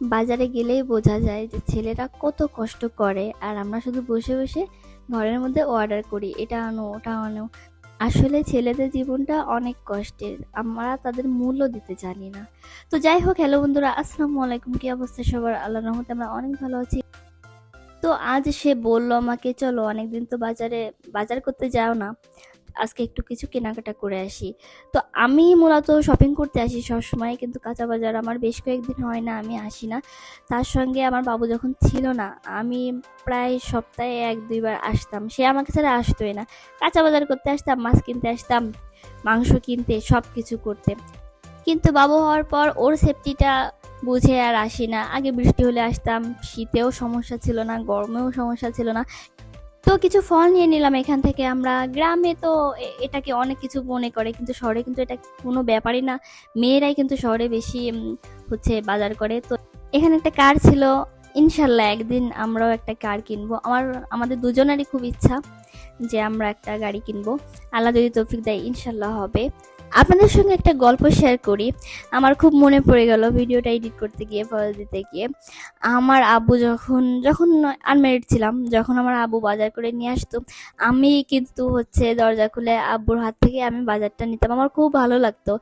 বাজারে গেলেই বোঝা যায় যে ছেলেরা কত কষ্ট করে। আর আমরা শুধু বসে বসে ঘরের মধ্যে অর্ডার করি, এটা আনো, ওটা আনো। আসলে ছেলেদের জীবনটা অনেক কষ্টের, আমরা তাদের মূল্য দিতে জানি না। তো যাই হোক হ্যালো বন্ধুরা, আসসালামু আলাইকুম, কি অবস্থা সবার? আল্লাহ রহমতে আমরা অনেক ভালো আছি। তো আজ সে বলল আমাকে, চলো অনেকদিন তো বাজারে, বাজার করতে যাও না। আজকে একটু কিছু কেনাকাটা করে আসি। তো আমি মূলত শপিং করতে আসি সবসময়, কিন্তু কাঁচা বাজার আমার বেশ কয়েকদিন হয় না, আমি আসি না। তার সঙ্গে আমার বাবু যখন ছিল না, আমি প্রায় সপ্তাহে এক, দুইবার আসতাম। সে আমাকে ছাড়া আসতোই না। কাঁচা বাজার করতে আসতাম, মাছ কিনতে আসতাম, মাংস কিনতে সব কিছু করতে। কিন্তু বাবু হওয়ার পর ওর সেফটিটা বুঝে আর আসি না। আগে বৃষ্টি হলে আসতাম, শীতেও সমস্যা ছিল না, গরমেও সমস্যা ছিল না। তো কিছু ফল নিয়ে নিলাম এখান থেকে। আমরা গ্রামে তো এটাকে অনেক কিছু মনে করে, কিন্তু শহরে কিন্তু এটা কোনো ব্যাপারই না। মেয়েরাই কিন্তু শহরে বেশি হচ্ছে বাজার করে। তো এখানে একটা কার ছিল, ইনশাল্লাহ একদিন আমরাও একটা কার কিনবো। আমার, আমাদের দুজনেরই খুব ইচ্ছা যে আমরা একটা গাড়ি কিনবো। আল্লাহ যদি তৌফিক দেয়, ইনশাল্লাহ হবে। আপনাদের সঙ্গে একটা গল্প শেয়ার করি। আমার খুব মনে পড়ে গেল ভিডিওটা এডিট করতে গিয়ে ফল দিতে গিয়ে। আমার আব্বু যখন যখন আনমেরিড ছিলাম, যখন আমার আব্বু বাজার করে নিয়ে আসতো, আমি কিন্তু হচ্ছে দরজা খুলে আব্বুর হাত থেকে আমি বাজারটা নিতাম। আমার খুব ভালো লাগতো।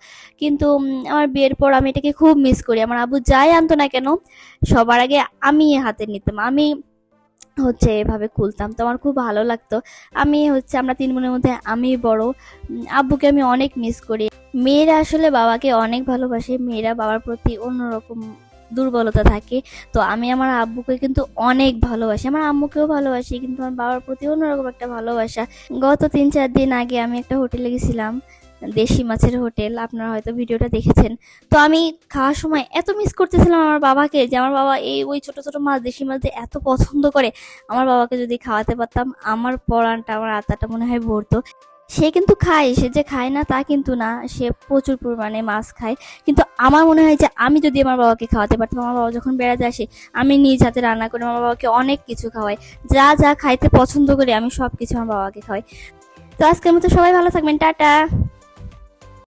কিন্তু আমার বিয়ের পর আমি এটাকে খুব মিস করি। আমার আব্বু যাই আনতো না কেন, সবার আগে আমি হাতে নিতাম। আমি হচ্ছে এভাবে খুলতাম। তো আমার খুব ভালো লাগতো। আমি হচ্ছে আমরা তিন বোনের মধ্যে আমি বড়। আব্বুকে আমি অনেক মিস করি। মেয়েরা আসলে বাবাকে অনেক ভালোবাসে। মেয়েরা বাবার প্রতি অন্যরকম দুর্বলতা থাকে। তো আমি আমার আব্বুকে কিন্তু অনেক ভালোবাসি। আমার আম্মুকেও ভালোবাসি, কিন্তু আমার বাবার প্রতি অন্যরকম একটা ভালোবাসা। গত তিন চার দিন আগে আমি একটা হোটেলে গেছিলাম। দেশি মাছের হোটেল, আপনারা হয়তো ভিডিওটা দেখেছেন। তো আমি খাওয়ার সময় এত মিস করতেছিলাম আমার বাবাকে যে আমার বাবা এই ওই ছোট ছোট মাছ, দেশি মাছ দিয়ে এত পছন্দ করে, আমার বাবাকে যদি খাওয়াতে পারতাম, আমার পরানটা, আমার আত্মাটা মনে হয় ভরতো। সে কিন্তু খায়, সে যে খায় না তা কিন্তু না, সে প্রচুর পরিমাণে মাছ খায়। কিন্তু আমার মনে হয় যে আমি যদি আমার বাবাকে খাওয়াতে পারতাম, আমার বাবা যখন বেড়াতে আসে, আমি নিজ হাতে রান্না করে আমার বাবাকে অনেক কিছু খাওয়াই। যা যা খাইতে পছন্দ করি আমি সব কিছু আমার বাবাকে খাওয়াই। তো আজকের মতো সবাই ভালো থাকবেন, টাটা।